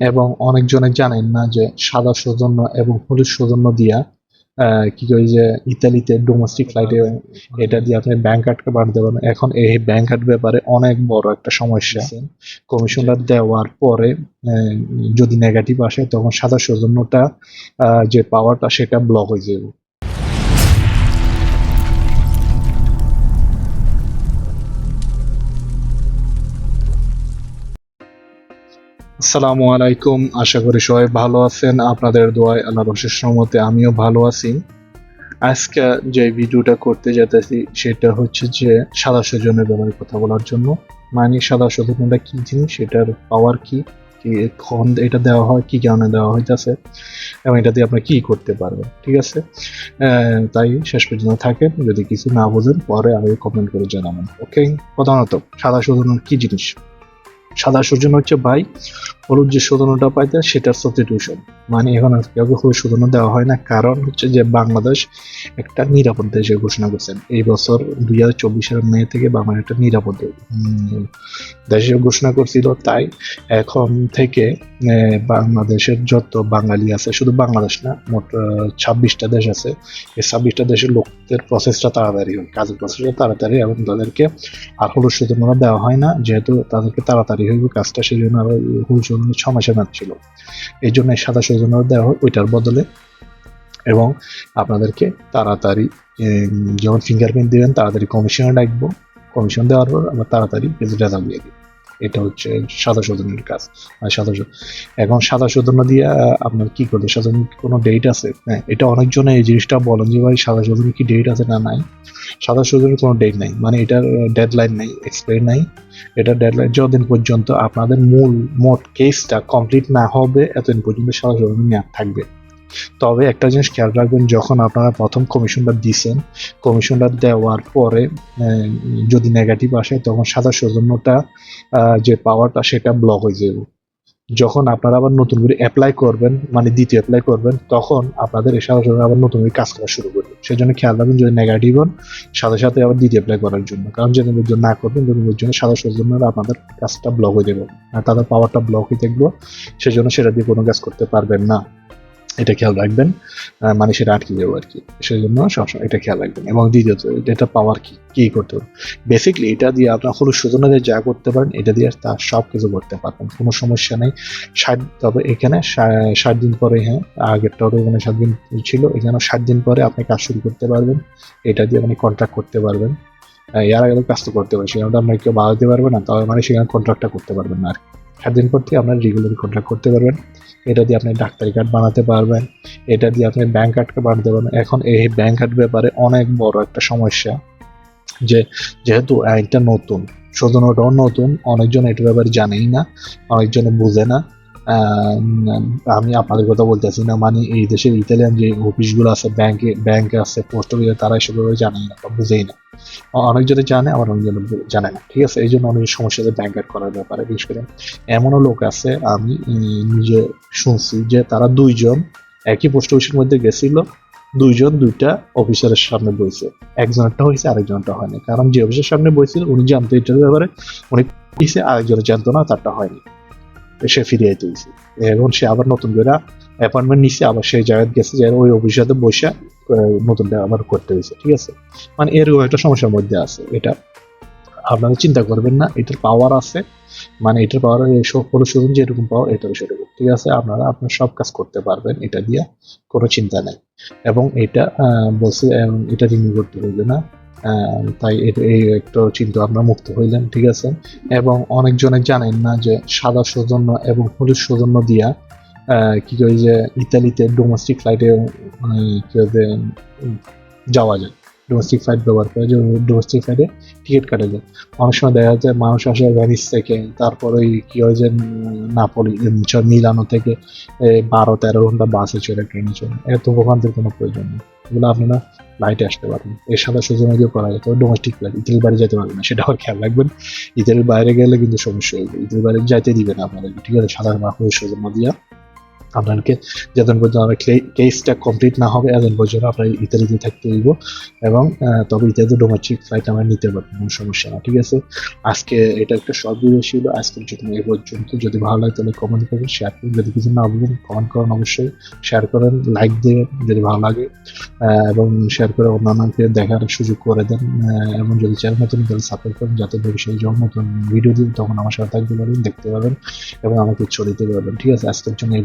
এবং অনেকজনে জানেন না যে সাদা সৌজন্য এবং হলুদ সৌজন্য দিয়া কি কই যে ইতালিতে ডোমেস্টিক ফ্লাইটে এটা দিয়ে আপনি ব্যাংক কার্ডকে বাড়তে পারেন এখন এই ব্যাংক কার্ড ব্যাপারে অনেক বড় একটা সমস্যা। কমিশনটা দেওয়ার পরে যদি নেগেটিভ আসে তখন সাদা সৌজন্যটা যে পাওয়ারটা সেটা ব্লক হয়ে যাবে। আসসালামু আলাইকুম। আশা করি সবাই ভালো আছেন। আপনাদের দোয়ায় আল্লাহর অশেষ রহমতে আমিও ভালো আছি। আজকে যে ভিডিওটা করতে যেতেছি সেটা হচ্ছে যে সাদা সজনের ব্যাপারে কথা বলার জন্য। মানে সাদা সজনটা কি জিনিস? সেটার পাওয়ার কি? কখন এটা দেওয়া হয়? কি কারণে দেওয়া হইতাছে? এবং এটা দিয়ে আপনি কি করতে পারবেন? ঠিক আছে? তাই শেষ পর্যন্ত থাকেন। যদি কিছু না বোঝেন, পরে আমি কমেন্ট করে জানাবেন। ওকে প্রধানত, সাদা সজন কি জিনিস? সাদা সূর্যন হচ্ছে ভাই, হলুদ যে শোধনটা পাইতে সেটার সাবস্টিটিউশন মানে এখন আর কাউকে শোধন দেওয়া হয় না, কারণ হচ্ছে যে বাংলাদেশ একটা নিরাপদ দেশে ঘোষণা করছেন। এই বছর দুই হাজার চব্বিশের মে থেকে বাংলাদেশ একটা নিরাপদ দেশে ঘোষণা করছিল। তাই এখন থেকে বাংলাদেশের যত বাঙালি আছে, শুধু বাংলাদেশ না, মোট ছাব্বিশটা দেশ আছে। এই ছাব্বিশটা দেশের লোকদের প্রসেসটা তাড়াতাড়ি হয়, কাজের প্রসেসটা তাড়াতাড়ি এবং তাদেরকে আর হলুদ শোধনটা দেওয়া হয় না, যেহেতু তাদেরকে তাড়াতাড়ি হইব, কাজটা সেই জন্য আরও হুল সজনে ছ মাসের মেয়াদ ছিল। এই জন্য সাদা শোধনটা দেওয়া হয় ওইটার বদলে। এবং আপনাদেরকে তাড়াতাড়ি যখন ফিঙ্গারপ্রিন্ট দেবেন, তাড়াতাড়ি কমিশনে ডাকবো। কমিশন দেওয়ার পর আমরা তাড়াতাড়ি রেজাল্ট দিয়ে দিই। এটা হচ্ছে সাদা শোধনের কাজ আর সাদা এখন সাদা শোধন দিয়ে আপনার কি করবে সাদা কোনো ডেট আছে? হ্যাঁ এটা অনেকজনে এই জিনিসটা বলেন যে, ভাই, সাদা শোধনের কি ডেট আছে না নাই? সাদা শোধনের কোনো ডেট নাই মানে এটার ডেডলাইন নাই এক্সপায়ার নাই। এটা ডেডলাইন যতদিন পর্যন্ত আপনাদের মূল, মোট কেসটা কমপ্লিট না হবে, এতদিন পর্যন্ত সাদা শোধন মেয়াদ থাকবে। তবে একটা জিনিস খেয়াল রাখবেন, যখন আপনারা প্রথম কমিশনটা দিছেন, কমিশনটা দেওয়ার পরে যদি নেগেটিভ আসে, তখন সাদা সৌজন্যটা যে পাওয়ারটা সেটা ব্লক হয়ে যাবে। যখন আপনারা আবার নতুন করে অ্যাপ্লাই করবেন মানে দ্বিতীয় অ্যাপ্লাই করবেন, তখন আপনাদের এই সাদা সৌজন্য আবার নতুন করে কাজ করা শুরু করবে। সেই জন্য খেয়াল রাখবেন, যদি নেগেটিভ হন, সাথে সাথে আবার দ্বিতীয় অ্যাপ্লাই করার জন্য। কারণ যদি পর্যন্ত না করবেন যদি পর্যন্ত সাদা সৌজন্য আপনাদের কাজটা ব্লক হয়ে যাবে। আর তাদের পাওয়ারটা ব্লক হয়ে থাকবে, সেজন্য সেটা দিয়ে কোনো কাজ করতে পারবেন না। এটা খেয়াল রাখবেন মানে সেটা আটকে যাব আর কি। সেই জন্য সবসময় এটা খেয়াল রাখবেন। এবং দ্বিতীয়ত এটা পাওয়ার কি, কী করতে হবে? বেসিকলি এটা দিয়ে আপনার হলুদ সূচনা দিয়ে যা করতে পারেন, এটা দিয়ে তার সব কিছু করতে পারবেন। কোনো সমস্যা নেই। ষাট, তবে এখানে ষাট দিন পরে হ্যাঁ আগেরটা ওটা এখানে সাত দিন ছিল এখানে ষাট দিন পরে আপনি কাজ শুরু করতে পারবেন। এটা দিয়ে আপনি কন্ট্রাক্ট করতে পারবেন। এর আগে কাজ তো করতে পারবেন সেখানে আপনার কেউ বাধা দিতে পারবে না, তবে মানে সেখানে কন্ট্রাক্টটা করতে পারবেন না আর কি। ষাট দিন পর থেকে আপনার রেগুলার কন্ট্রাক্ট করতে পারবেন। এটা দিয়ে আপনি ডাক্তারি কার্ড বানাতে পারবেন। এটা দিয়ে আপনি ব্যাঙ্ক কার্ডকে বানাতে পারবেন। এখন এই ব্যাঙ্ক কার্ড ব্যাপারে অনেক বড় একটা সমস্যা যে, যেহেতু আইনটা নতুন শোধনটাও নতুন, অনেকজন এটার ব্যাপারে জানেই না, অনেকজন বুঝে না। আমি আপনাদের কথা বলতেছি না মানে এই দেশের ইতালিয়ান যে অফিসগুলো আছে ব্যাংকে ব্যাংক আছে পোস্ট অফিসে তারা এসব জানেই না বা বুঝেই না। অনেকজনে জানে আবার অনেকজনে জানে না, ঠিক আছে? এই জন্য অনেক সমস্যা আছে ব্যাংক কার্ড করার ব্যাপারে, বিশেষ করে এমনও লোক আছে, আমি নিজে শুনছি যে তারা দুইজন একই পোস্ট অফিসের মধ্যে গেছিল, দুইজন দুইটা অফিসারের সামনে বইছে। একজনেরটা হয়েছে আরেকজনটা হয়নি। কারণ যে অফিসের সামনে বইছিল, উনি জানতো এটার ব্যাপারে, উনি দিছে আরেকজনের জানতো না, তারটা হয়নি। সে ফিরে আইতে হয়েছে এবং সে আবার নতুন করে অ্যাপয়েন্টমেন্ট নিছে, আবার সেই জায়গায় গেছে যে ওই অফিসের সাথে বসে নতুনটা আবার করতে হয়েছে, ঠিক আছে? মানে এরকম একটা সমস্যার মধ্যে আছে এটা। আপনারা চিন্তা করবেন না, এটার পাওয়ার আছে। মানে এটার পাওয়ার সকল শুধু যেরকম পাওয়ার এটাও সেরকম। ঠিক আছে? আপনারা আপনার সব কাজ করতে পারবেন, এটা দিয়ে কোনো চিন্তা নেই। এবং এটা বলছে এটা রিনিউ করতে হইবে না। তাই এই একটা চিন্তা আপনার মুক্ত হইলেন ঠিক আছে? এবং অনেকজনে জানেন না যে সাদা সৌজন্য এবং হলুদ সৌজন্য দিয়া কি কই যে ইতালিতে ডোমেস্টিক ফ্লাইটে কি যাওয়া যায়। ডোমেস্টিক ফ্লাইট ব্যবহার করে যে ডোমেস্টিক ফ্লাইটে টিকিট কাটা যায়। অনেক সময় দেখা যায় মানুষ আসে ভ্যানিস থেকে, তারপর ওই কি হয় যে নাপোলি মিলানো থেকে বারো তেরো ঘণ্টা বাসে চলে ট্রেনে চলে এত ভোগান্তির কোনো প্রয়োজন নেই। এগুলো আপনারা লাইটে আসতে পারবেন। এর সাথে সুযোগ করা যায় তবে ডোমেস্টিক ফ্লাইট ইতালির বাইরে যেতে পারবেন না, সেটা আবার খেয়াল রাখবেন। ইতালির বাইরে গেলে কিন্তু সমস্যা হয়ে যাবে ইতালির বাইরে যাইতে দিবে না আপনাদের ঠিক আছে? সাধারণ মানুষের সুযোগ দিয়া। আপনাকে যতদিন পর্যন্ত আমার কেসটা কমপ্লিট না হবে, এতদিন পর্যন্ত আপনার ইতালিতে থাকতে হইব এবং তবে ইতালিতে ডোমেস্টিক ফ্লাইট আমরা নিতে পারব, কোনো সমস্যা না, ঠিক আছে? আজকে এটা একটা শর্ট ভিডিও ছিল আজকের জন্য এই পর্যন্ত যদি ভালো লাগে তাহলে কমেন্ট করবেন শেয়ার করুন যদি কিছু না বলবেন কমেন্ট করেন অবশ্যই শেয়ার করেন লাইক দেবেন, যদি ভালো লাগে এবং শেয়ার করে অন্যান্যকে দেখার সুযোগ করে দেন এবং যদি চ্যানেল নতুন, তাহলে সাপোর্ট করেন, যাতে ভবিষ্যতে যখন নতুন ভিডিও দিন তখন আমার সাথে থাকতে পারবেন, দেখতে পাবেন এবং আমাকে দিতে পারবেন, ঠিক আছে? আজকের জন্য এই